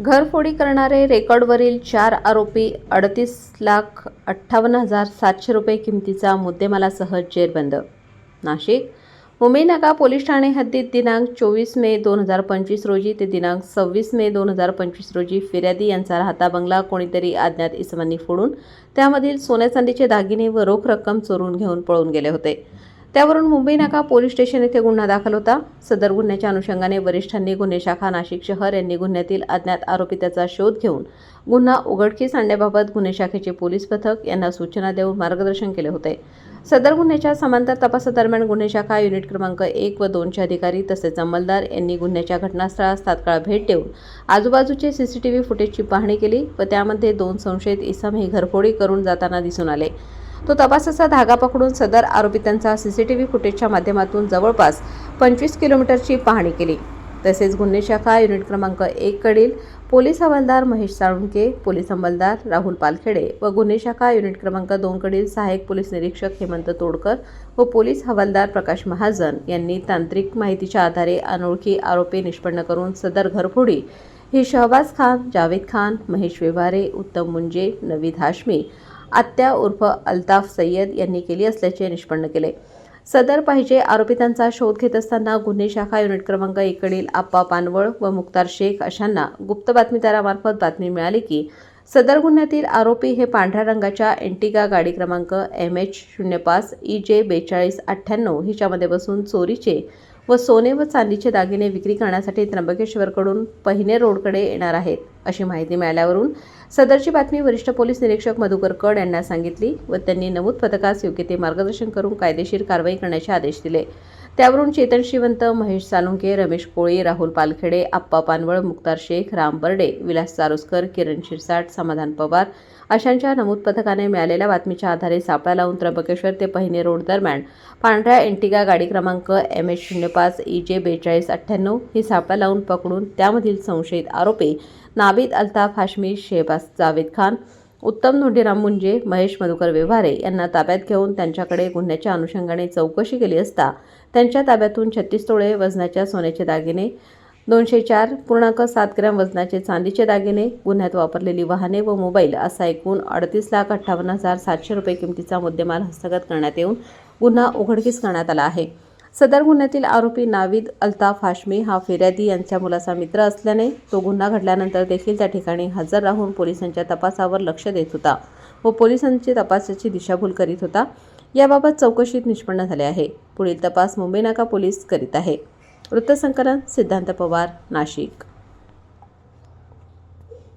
घरफोडी करणारे रेकॉर्डवरील चार आरोपी अडतीस लाख अठ्ठावन्न हजार सातशे रुपये किमतीचा मुद्देमालासह जेरबंद. नाशिक मुंबई पोलीस ठाणे हद्दीत दिनांक चोवीस मे दोन हजार पंचवीस रोजी ते दिनांक सव्वीस मे दोन हजार पंचवीस रोजी फिर्यादी यांचा राहता बंगला कोणीतरी अज्ञात इसमांनी फोडून त्यामधील सोन्या चांदीचे दागिने व रोख रक्कम चोरून घेऊन पळून गेले होते. त्यावरून मुंबई नाका पोलीस स्टेशन येथे गुन्हा दाखल होता. सदर गुन्ह्याच्या अनुषंगाने वरिष्ठांनी गुन्हे शाखा नाशिक शहर यांनी गुन्ह्यातील अज्ञात आरोपी त्याचा शोध घेऊन गुन्हा उघडकीस आणण्याबाबत गुन्हे शाखेचे पोलीस पथक यांना सूचना देऊन मार्गदर्शन केले होते. सदर गुन्ह्याच्या समांतर तपासादरम्यान गुन्हे शाखा युनिट क्रमांक एक व दोनचे अधिकारी तसेच अंमलदार यांनी गुन्ह्याच्या घटनास्थळास तात्काळ भेट देऊन आजूबाजूचे सीसीटीव्ही फुटेजची पाहणी केली व त्यामध्ये दोन संशयित इसम हे घरफोडी करून जाताना दिसून आले. तो तपासाचा धागा पकडून सदर आरोपितांचा सीसीटीव्ही फुटेजच्या माध्यमातून जवळपास पंचवीस किलोमीटरची पाहणी केली. तसेच गुन्हे शाखा युनिट क्रमांक एक कडील पोलीस हवालदार महेश साळुंके पोलीस अंमलदार राहुल पालखेडे व गुन्हे शाखा युनिट क्रमांक दोन कडील सहाय्यक पोलीस निरीक्षक हेमंत तोडकर व पोलीस हवालदार प्रकाश महाजन यांनी तांत्रिक माहितीच्या आधारे अनोळखी आरोपी निष्पन्न करून सदर घरफोडी ही शहबाज खान जावेद खान महेश व्यवहारे उत्तम मुंजे नवीद हाशमी आत्या उर्फ अल्ताफ सय्यद यांनी केली असल्याचे निष्पन्न केले. सदर पाहिजे आरोपितांचा शोध घेत असताना गुन्हे शाखा युनिट क्रमांक एककडील आप्पा पानवळ व मुक्तार शेख अशांना गुप्त बातमीदारामार्फत बातमी मिळाली की सदर गुन्ह्यातील आरोपी हे पांढऱ्या रंगाच्या एंटिगा गाडी क्रमांक एम एच शून्य पाच ई जे बेचाळीस अठ्ठ्याण्णव हिच्यामध्ये बसून चोरीचे व सोने व चांदीचे दागिने विक्री करण्यासाठी त्र्यंबकेश्वरकडून पहिने रोडकडे येणार आहेत अशी माहिती मिळाल्यावरून सदरची बातमी वरिष्ठ पोलीस निरीक्षक मधुकर कड यांना सांगितली व त्यांनी नमूद पथकास योग्य ते मार्गदर्शन करून कायदेशीर कारवाई करण्याचे आदेश दिले. त्यावरून चेतन श्रीवंत महेश सालुंके रमेश कोळी राहुल पालखेडे आप्पा पानवळ मुक्तार शेख राम बर्डे विलास चारोसकर किरण शिरसाट समाधान पवार अशांच्या नमूद पथकाने मिळालेल्या बातमीच्या आधारे सापळा लावून त्र्यंबकेश्वर ते पहिने रोड दरम्यान पांढऱ्या एंटिगा गाडी क्रमांक एम एच शून्य पाच ई जे बेचाळीस अठ्ठ्याण्णव ही सापळा लावून पकडून त्यामधील संशयित आरोपी नाविद अल्ताफ हाशमी शेहबाज जावेद खान उत्तम धोंडीराम मुंजे महेश मधुकर व्यवहारे यांना ताब्यात घेऊन त्यांच्याकडे गुन्ह्याच्या अनुषंगाने चौकशी केली असता त्यांच्या ताब्यातून छत्तीस तोळे वजनाच्या सोन्याचे दागिने दोनशे चार पूर्णांक सात ग्रॅम वजनाचे चांदीचे दागिने गुन्ह्यात वापरलेली वाहने व मोबाईल असा एकूण अडतीस लाख अठ्ठावन्न हजार सातशे रुपये किमतीचा मुद्देमाल हस्तगत करण्यात येऊन गुन्हा उघडकीस करण्यात आला आहे. सदर गुन्ह्यातील आरोपी नाविद अल्ताफ हाशमी हा फिर्यादी यांच्या मुलाचा मित्र असल्याने तो गुन्हा घडल्यानंतर देखील त्या ठिकाणी हजर राहून पोलिसांच्या तपासावर लक्ष देत होता व पोलिसांची तपासाची दिशाभूल करीत होता. याबाबत चौकशीत निष्पन्न झाले आहे. पुढील तपास मुंबई नाका पोलीस करीत आहे. वृत्तसंकलन सिद्धांत पवार नाशिक.